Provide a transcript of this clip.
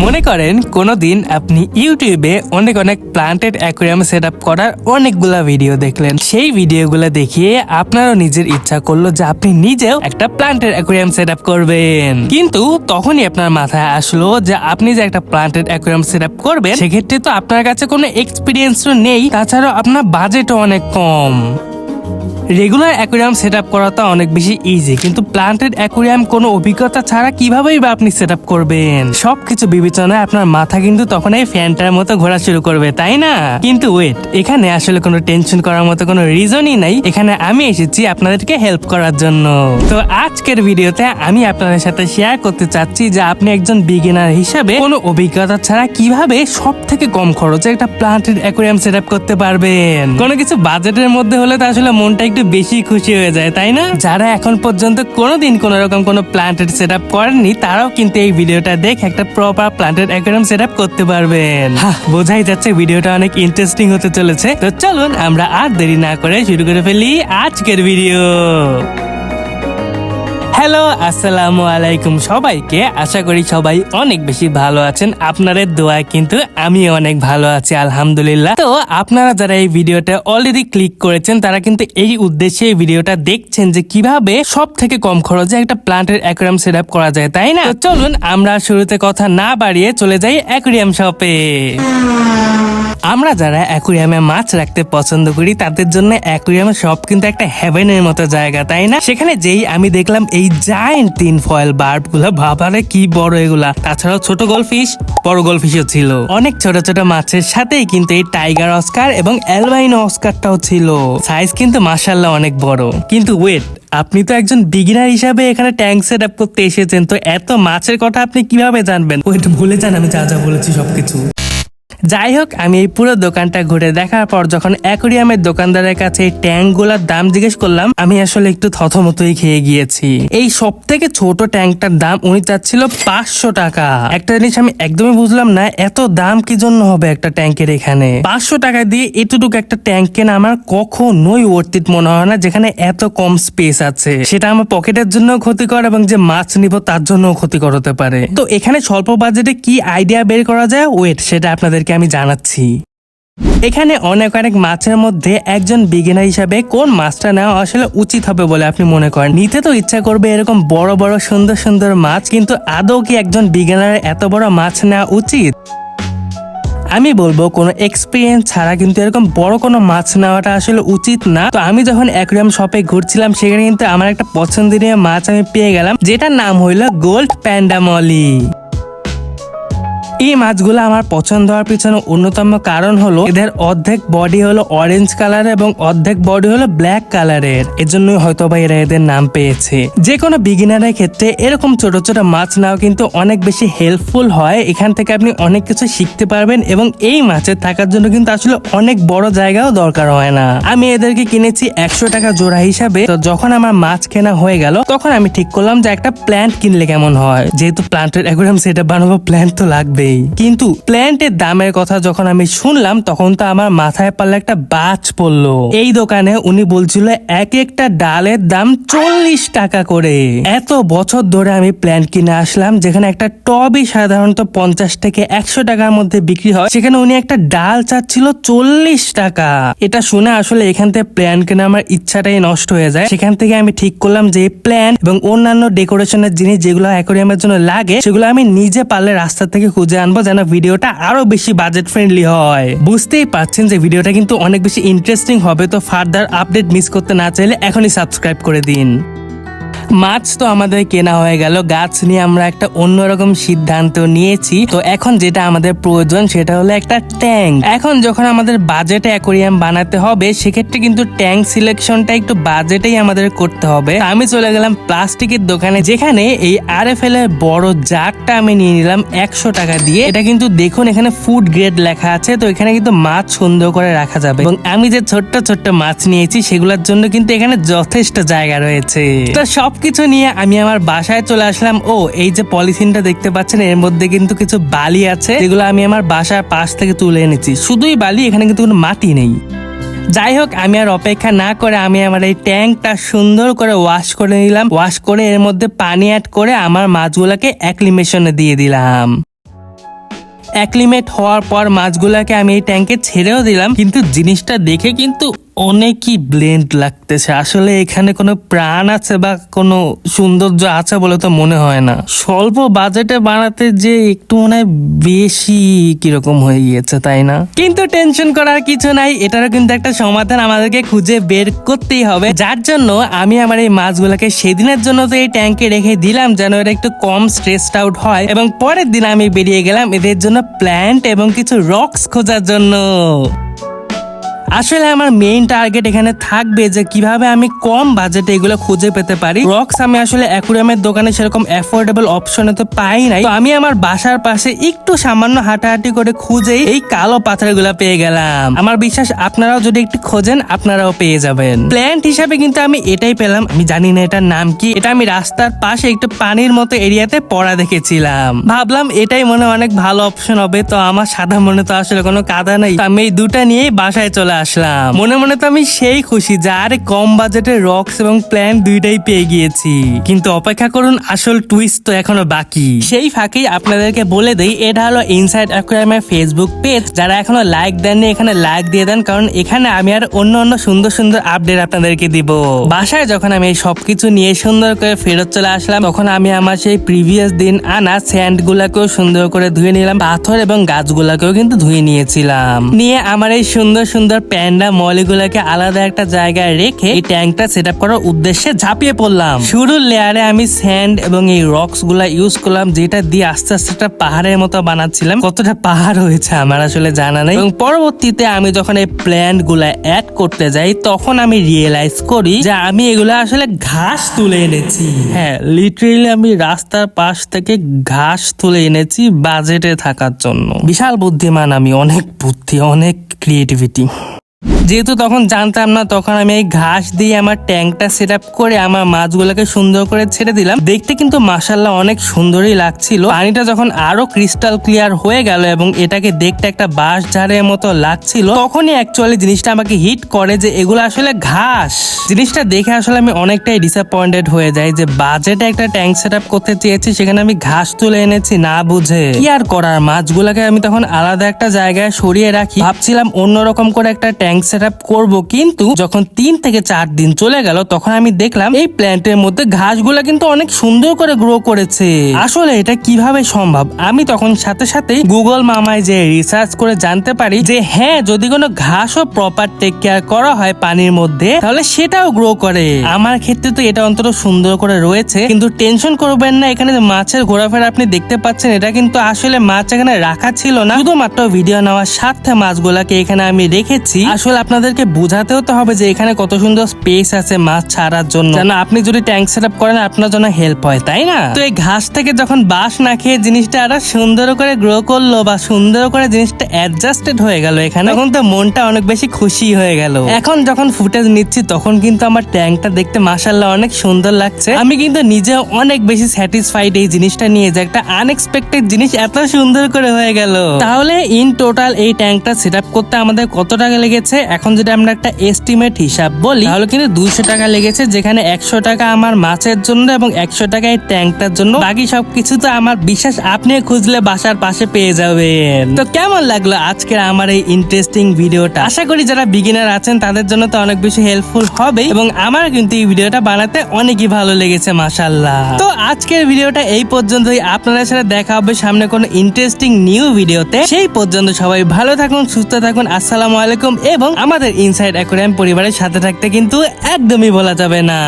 মনে করেন কোনো দিন আপনি ইউটিউবে অনেক অনেক প্লান্টেড অ্যাকোরিয়াম সেট আপ করার অনেকগুলা ভিডিও দেখলেন। সেই ভিডিওগুলো দেখিয়ে আপনারও নিজের ইচ্ছা করল যে আপনি নিজেও একটা প্লান্টেড অ্যাকোরিয়াম সেট আপ করবেন। কিন্তু তখনই আপনার মাথায় আসলো যে আপনি যে একটা প্লান্টেড অ্যাকোরিয়াম সেট আপ করবেন, সেক্ষেত্রে তো আপনার কাছে কোনো এক্সপিরিয়েন্সও নেই, তাছাড়াও আপনার বাজেটও অনেক কম। রেগুলার অ্যাকোরিয়াম সেট আপ করাটা অনেক বেশি ইজি কিন্তু প্লান্টেড অ্যাকোরিয়াম কোনো অভিজ্ঞতা ছাড়া কিভাবেই বা আপনি সেট আপ করবেন? সবকিছু বিবেচনায় আপনার মাথা কিন্তু তখন এই ফ্যানটার মতো ঘোরা শুরু করবে, তাই না? কিন্তু ওয়েট এখানে আসলে কোনো টেনশন করার মতো কোনো রিজনই নাই। এখানে আমি এসেছি আপনাদেরকে হেল্প করার জন্য। তো আজকের ভিডিওতে আমি আপনাদের সাথে শেয়ার করতে চাচ্ছি যে আপনি একজন বিগিনার হিসাবে কোনো অভিজ্ঞতা ছাড়া কীভাবে সব থেকে কম খরচে একটা প্লান্টেড অ্যাকোরিয়াম সেট আপ করতে পারবেন? কোনো কিছু বাজেটের মধ্যে হলে তো আসলে মনটা একটু বেশি খুশি হয়ে যায়, তাই না? যারা এখন পর্যন্ত কোনোদিন কোনো রকম কোনো প্লান্টেড সেট আপ করেননি, তারাও কিন্তু এই ভিডিওটা দেখে একটা proper planted aquarium set up করতে পারবেন। বোঝাই যাচ্ছে ভিডিওটা অনেক ইন্টারেস্টিং হতে চলেছে। তো চলুন আমরা আর দেরি না করে শুরু করে ফেলি আজকের ভিডিও হ্যালো, আসসালামু আলাইকুম সবাইকে। আশা করি সবাই অনেক বেশি ভালো আছেন। আপনাদের দোয়ায় কিন্তু আমি অনেক ভালো আছি, আলহামদুলিল্লাহ। তো আপনারা যারা এই ভিডিওটা অলরেডি ক্লিক করেছেন, তারা কিন্তু এই উদ্দেশ্যে এই ভিডিওটা দেখছেন যে কীভাবে সব থেকে কম খরচে একটা প্লান্টের অ্যাকোরিয়াম সেট আপ করা যায়, তাই না? চলুন, আমরা শুরুতে কথা না বাড়িয়ে চলে যাই অ্যাকোরিয়াম শপে আমরা যারা অ্যাকুরিয়ামে মাছ রাখতে পছন্দ করি, তাদের জন্য অ্যাকুরিয়ামে শপ কিন্তু একটা হেভেনের মতো জায়গা, তাই না? সেখানে যেই আমি দেখলাম এই জায়েন্ট তিন ফয়েল বার্বগুলো ভাবারে কি বড় এগুলা। তাছাড়াও ছোট গোলফিশ বড় গোলফিশও ছিল। অনেক ছোট ছোট মাছের সাথেই কিন্তু এই টাইগার অস্কার এবং অ্যালবাইনো অস্কারটাও ছিল। সাইজ কিন্তু মাসাল্লাহ অনেক বড়। কিন্তু ওয়েট আপনি তো একজন বিগিনার হিসাবে এখানে ট্যাঙ্ক সেট আপ করতে এসেছেন, তো এত মাছের কথা আপনি কীভাবে জানবেন? ওয়েট ভুলে যান, আমি যা যা বলেছি সবকিছু। যাই হোক আমি এই পুরো দোকানটা ঘুরে দেখার পর যখন অ্যাকোরিয়ামের দোকানদারের কাছে এই ট্যাঙ্কগুলোর দাম জিজ্ঞেস করলাম, আমি আসলে একটু থতমতই খেয়ে গিয়েছি। এই সব থেকে ছোট ট্যাঙ্কটার দাম উনি চাচ্ছিল পাঁচশো টাকা। একটা জিনিস আমি একদমই বুঝলাম না, এত দাম কি জন্য হবে একটা ট্যাঙ্কের এখানে? পাঁচশো টাকা দিয়ে এতটুকু একটা ট্যাঙ্ক কেনা আমার কখনোই ওর্তিত মনে হয় না, যেখানে এত কম স্পেস আছে। সেটা আমার পকেটের জন্য ক্ষতিকর এবং যে মাছ নিব তার জন্য ক্ষতিকর হতে পারে। তো এখানে স্বল্প বাজেটে কি আইডিয়া বের করা যায়? ওয়েট সেটা আপনাদেরকে আমি জানাচ্ছি। এখানে অনেক অনেক মাছের মধ্যে একজন বিগিনার হিসাবে কোন মাছটা নেওয়া আসলে উচিত হবে বলে আপনি মনে করেন? নিতে তো ইচ্ছা করবে এরকম বড় বড় সুন্দর সুন্দর মাছ, কিন্তু আদৌ কি একজন বিগিনারের এত বড় মাছ নেওয়া উচিত? আমি বলব, কোনো এক্সপিরিয়েন্স ছাড়া কিন্তু এরকম বড় কোনো মাছ নেওয়াটা আসলে উচিত না। তো আমি যখন অ্যাকুরিয়াম শপে ঘুরছিলাম, সেখানে কিন্তু আমার একটা পছন্দনীয় মাছ আমি পেয়ে গেলাম, যেটার নাম হইল গোল্ড প্যান্ডামলি এই মাছগুলো আমার পছন্দ হওয়ার পিছনে অন্যতম কারণ হলো এদের অর্ধেক বডি হলো অরেঞ্জ কালার এবং অর্ধেক বডি হলো ব্ল্যাক কালারের এজন্যই হয়তো বা এরা এদের নাম পেয়েছে। যে কোনো বিগিনারের ক্ষেত্রে এরকম ছোট ছোট মাছ নাও কিন্তু অনেক বেশি হেল্পফুল হয়। এখান থেকে আপনি অনেক কিছু শিখতে পারবেন এবং এই মাছের থাকার জন্য কিন্তু আসলে অনেক বড় জায়গাও দরকার হয় না। আমি এদেরকে কিনেছি একশো টাকা জোড়া হিসাবে। তো যখন আমার মাছ কেনা হয়ে গেল, তখন আমি ঠিক করলাম যে একটা প্ল্যান্ট কিনলে কেমন হয়। যেহেতু প্ল্যান্টের অ্যাকোরিয়াম সেটা বানাবো প্ল্যান্ট তো লাগবেই। কিন্তু প্ল্যান্টের দামের কথা যখন আমি শুনলাম, তখন তো আমার মাথায় পারলে একটা বাজ পড়ল। এই দোকানে উনি বলছিল, এক একটা ডালের দাম চল্লিশ টাকা করে। এত বছর ধরে আমি প্ল্যান্ট কিনে আসলাম, যেখানে একটা টবই সাধারণত পঞ্চাশ থেকে একশো টাকার মধ্যে বিক্রি হয়। সেখানে উনি একটা ডাল চাচ্ছিল চল্লিশ টাকা। এটা শুনে আসলে এখান থেকে প্ল্যান কেনা আমার ইচ্ছাটাই নষ্ট হয়ে যায়। সেখান থেকে আমি ঠিক করলাম যে প্ল্যান এবং অন্যান্য ডেকোরেশনের জিনিস যেগুলো অ্যাকোরিয়ামের জন্য লাগে, সেগুলো আমি নিজে পারলে রাস্তা থেকে খুঁজে আনব যেন ভিডিওটা আরও বেশি বাজেট ফ্রেন্ডলি হয়। বুঝতেই পারছেন যে ভিডিওটা কিন্তু অনেক বেশি ইন্টারেস্টিং হবে, তো ফার্দার আপডেট মিস করতে না চাইলে এখনই সাবস্ক্রাইব করে দিন। মাছ তো আমাদের কেনা হয়ে গেল। গাছ নিয়ে আমরা একটা অন্যরকম সিদ্ধান্ত নিয়েছি। তো এখন যেটা আমাদের প্রয়োজন সেটা হলো একটা ট্যাঙ্ক। এখন যখন আমাদের বাজেটে অ্যাকোরিয়াম বানাতে হবে, সেক্ষেত্রে কিন্তু ট্যাঙ্ক সিলেকশনটা একটু বাজেটেই আমাদের করতে হবে। আমি চলে গেলাম প্লাস্টিকের দোকানে, যেখানে এই আর এফ এল এর বড় জাগটা আমি নিয়ে নিলাম একশো টাকা দিয়ে। এটা কিন্তু দেখুন এখানে ফুড গ্রেড লেখা আছে, তো এখানে কিন্তু মাছ সুন্দর করে রাখা যাবে। এবং আমি যে ছোট্ট ছোট্ট মাছ নিয়েছি, সেগুলোর জন্য কিন্তু এখানে যথেষ্ট জায়গা রয়েছে। তো সবকিছু নিয়ে আমি আমার বাসায় চলে আসলাম। ও, এই যে পলিথিনটা দেখতে পাচ্ছেন, এর মধ্যে কিন্তু কিছু বালি আছে, যেগুলো আমি আমার বাসার পাশ থেকে তুলে এনেছি। শুধুই বালি, এখানে কিন্তু কোনো মাটি নেই। যাই হোক, আমি আর অপেক্ষা না করে আমি আমার এই ট্যাঙ্কটা সুন্দর করে ওয়াশ করে নিলাম। ওয়াশ করে এর মধ্যে পানি অ্যাড করে আমার মাছগুলোকে অ্যাক্লিমেশনে দিয়ে দিলাম। অ্যাক্লিমেট হওয়ার পর মাছগুলাকে আমি এই ট্যাঙ্কে ছেড়েও দিলাম। কিন্তু জিনিসটা দেখে কিন্তু অনেকই ব্লেন্ড লাগতেছে। আসলে এখানে কোনো প্রাণ আছে বা কোনো সৌন্দর্য আছে বলে তো মনে হয় না। স্বল্প বাজেটে বানাতে যে একটু মনে হয় বেশি কীরকম হয়ে গিয়েছে, তাই না? কিন্তু টেনশন করার কিছু নাই, এটারও কিন্তু একটা সমাধান আমাদেরকে খুঁজে বের করতেই হবে। যার জন্য আমি আমার এই মাছগুলোকে সেদিনের জন্য তো এই ট্যাঙ্কে রেখে দিলাম, যেন এটা একটু কম স্ট্রেসড আউট হয়। এবং পরের দিন আমি বেরিয়ে গেলাম এদের জন্য প্ল্যান্ট এবং কিছু রক্স খোঁজার জন্য। আসলে আমার মেইন টার্গেট এখানে থাকবে যে কীভাবে আমি কম বাজেটে এগুলো খুঁজে পেতে পারি। রক্স আমি আসলে অ্যাকুরিয়ামের দোকানে সেরকম অ্যাফোর্ডেবল অপশনে তো পাই নাই। তো আমি আমার বাসার পাশে একটু সামান্য হাঁটাহাঁটি করে খুঁজেই এই কালো পাথরগুলো পেয়ে গেলাম। আমার বিশ্বাস আপনারাও যদি একটু খোঁজেন, আপনারাও পেয়ে যাবেন। প্ল্যান্ট হিসাবে কিন্তু আমি এটাই পেলাম। আমি জানি না এটার নাম কি। এটা আমি রাস্তার পাশে একটু পানির মতো এরিয়াতে পড়া দেখেছিলাম। ভাবলাম এটাই মনে অনেক ভালো অপশন হবে। তো আমার সাদা মনে তো আসলে কোনো কাদা নেই। আমি এই দুটা নিয়েই বাসায় চলে আসলাম। মনে মনে তো আমি সেই খুশি যে আরে কম বাজেটে রক্স এবং প্ল্যান দুইটাই পেয়ে গিয়েছি। কিন্তু অপেক্ষা করুন, আসল টুইস্ট তো এখনও বাকি। সেই ফাঁকেই আপনাদেরকে বলে দেই, এটা হলো ইনসাইড অ্যাকোয়ারিয়ামের ফেসবুক পেজ যারা এখনও লাইক দেননি, এখানে লাইক দিয়ে দেন, কারণ এখানে আমি আর অন্য অন্য সুন্দর সুন্দর আপডেট আপনাদেরকে দিব। বাসায় যখন আমি এই সবকিছু নিয়ে সুন্দর করে ফেরত চলে আসলাম, তখন আমি আমার সেই প্রিভিয়াস দিন আনা স্যান্ড গুলাকেও সুন্দর করে ধুয়ে নিলাম, পাথর এবং গাছগুলাকেও কিন্তু ধুয়ে নিয়েছিলাম। নিয়ে আমার এই সুন্দর সুন্দর প্যান্ডা মলিগুলাকে আলাদা একটা জায়গায় রেখে এই ট্যাঙ্কটা সেট করার উদ্দেশ্যে ঝাঁপিয়ে পড়লাম। শুরুর লেয়ারে আমি স্যান্ড এবং এই রক্সগুলা ইউজ করলাম, যেটা দিয়ে আস্তে আস্তে একটা পাহাড়ের মতো বানাচ্ছিলাম। কতটা পাহাড় হয়েছে আমার আসলে জানা নেই। এবং পরবর্তীতে আমি যখন এই প্ল্যান্টগুলা অ্যাড করতে যাই, তখন আমি রিয়েলাইজ করি যে আমি এগুলো আসলে ঘাস তুলে এনেছি। হ্যাঁ লিটারেলি আমি রাস্তার পাশ থেকে ঘাস তুলে এনেছি বাজেটে থাকার জন্য। বিশাল বুদ্ধিমান আমি, অনেক বুদ্ধি, অনেক ক্রিয়েটিভিটি যেহেতু তখন জানতাম না, তখন আমি এই ঘাস দিয়ে আমার ট্যাঙ্কটা সেট করে আমার মাছগুলোকে সুন্দর করে ছেড়ে দিলাম। দেখতে কিন্তু মাসাল্লাহ অনেক সুন্দরই লাগছিল। পানিটা যখন আরও ক্রিস্টাল ক্লিয়ার হয়ে গেল এবং এটাকে দেখতে একটা বাঁশ ঝাড়ের মতো লাগছিল, তখনই অ্যাকচুয়ালি জিনিসটা আমাকে হিট করে যে এগুলো আসলে ঘাস। জিনিসটা দেখে আসলে আমি অনেকটাই ডিসঅ্যাপয়েন্টেড হয়ে যাই যে বাজেটে একটা ট্যাঙ্ক সেট করতে চেয়েছি, সেখানে আমি ঘাস তুলে এনেছি না বুঝে। কি আর করার? মাছগুলোকে আমি তখন আলাদা একটা জায়গায় সরিয়ে রাখি। ভাবছিলাম অন্যরকম করে একটা ট্যাঙ্ক সেট আপ করব, কিন্তু যখন তিন থেকে চার দিন চলে গেল, তখন আমি দেখলাম এই প্ল্যান্টের মধ্যে ঘাসগুলো কিন্তু অনেক সুন্দর করে গ্রো করেছে। আসলে এটা কীভাবে সম্ভব? আমি তখন সাথে সাথে গুগল মামায় যে রিসার্চ করে জানতে পারি যে হ্যাঁ যদি কোনো ঘাসও প্রপার টেক কেয়ার করা হয় পানির মধ্যে, তাহলে সেটাও গ্রো করে। আমার ক্ষেত্রে তো এটা অন্তত সুন্দর করে রয়েছে, কিন্তু টেনশন করবেন না, এখানে মাছের ঘোরাফেরা আপনি দেখতে পাচ্ছেন, এটা কিন্তু আসলে মাছ এখানে রাখা ছিল না। শুধুমাত্র ভিডিও নেওয়ার স্বার্থে মাছগুলাকে এখানে আমি রেখেছি। আসলে আপনাদেরকে বোঝাতেও তো হবে যে এখানে কত সুন্দর স্পেস আছে মাছ ছাড়ার জন্য। যেন আপনি যদি ট্যাঙ্ক সেট আপ করেন, আপনার জন্য হেল্প হয়, তাই না? তো এই ঘাস থেকে যখন বাঁশ না খেয়ে জিনিসটা আরও সুন্দর করে গ্রো করল বা সুন্দর করে জিনিসটা অ্যাডজাস্টেড হয়ে গেল এখানে, তখন তো মনটা অনেক বেশি খুশি হয়ে গেল। এখন যখন ফুটেজ নিচ্ছি, তখন কিন্তু আমার ট্যাঙ্কটা দেখতে মাসাল্লাহ অনেক সুন্দর লাগছে। আমি কিন্তু নিজে অনেক বেশি স্যাটিসফাইড এই জিনিসটা নিয়ে যে একটা আনএক্সপেক্টেড জিনিস এত সুন্দর করে হয়ে গেল। তাহলে ইন টোটাল এই ট্যাঙ্কটা সেট আপ করতে আমাদের কত টাকা লেগেছে। এখন যদি আমরা একটা এস্টিমেট হিসাব বলি, তাহলে কিন্তু দুইশো টাকা লেগেছে, যেখানে একশো টাকা আমার মাছের জন্য এবং একশো টাকা এই ট্যাঙ্কটার জন্য। বাকি সবকিছু তো আমার বিশ্বাস আপনি খুঁজলে বাসার পাশে পেয়ে যাবেন। তো কেমন লাগল আজকের আমার এই ইন্টারেস্টিং ভিডিওটা আশা করি যারা বিগিনার আছেন, তাদের জন্য তো অনেক বেশি হেল্পফুল হবে এবং আমার কিন্তু এই ভিডিওটা বানাতে অনেকই ভালো লেগেছে মাসাল্লাহ তো আজকের ভিডিওটা এই পর্যন্তই। আপনাদের সাথে দেখা হবে সামনে কোনো ইন্টারেস্টিং নিউ ভিডিওতে সেই পর্যন্ত সবাই ভালো থাকুন, সুস্থ থাকুন। আসসালামু আলাইকুম। এবং আমাদের ইনসাইড অ্যাকোরিয়াম পরিবারের সাথে থাকতে কিন্তু একদমই বলা যাবে না।